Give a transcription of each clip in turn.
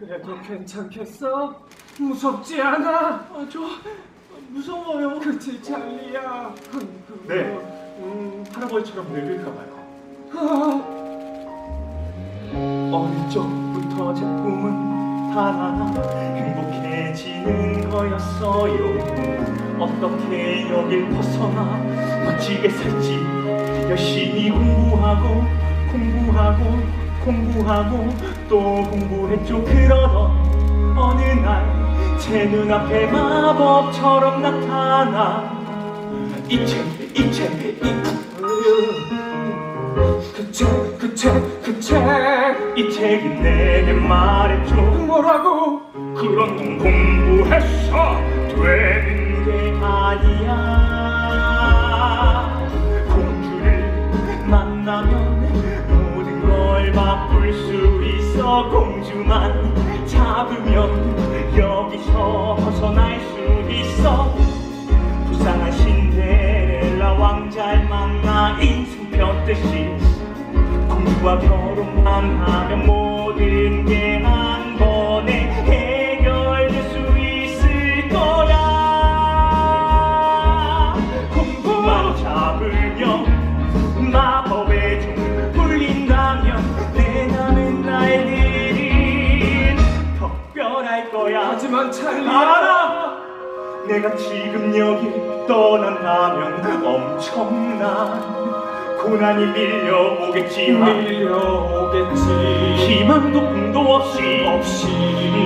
그래도 괜찮겠어? 무섭지 않아? 아, 저 무서워요. 그치 찰리야. 네. 음, 할아버지처럼 늙을까 봐요. 아, 어릴 적부터 제 꿈은 하나 행복해지는 거였어요 어떻게 여길 벗어나 멋지게 살지 열심히 공부하고 공부하고 공부하고 또 공부했죠. 그러던 어느 날 제 눈앞에 마법처럼 나타나. 이책 이책 이그 책, 그 책, 그 책. 이 책이 내게 말했죠. 뭐라고? 그런 건 공부해서 되는 게 아니야 바꿀 수 있어 공주만. 잡으면 여기서 벗어날 수 있어. 불쌍한 신데렐라 왕자를 만나 인생 펴듯이 공주와 결혼만 하면 모든 게 하지만 찰리야. 알아! 내가 지금 여기 떠난다면 엄청난 고난이 밀려오겠지만 밀려오겠지. 희망도 꿈도 없이 없이.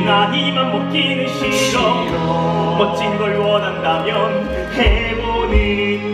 난 이만 먹기는 싫어 멋진 걸 원한다면 해보는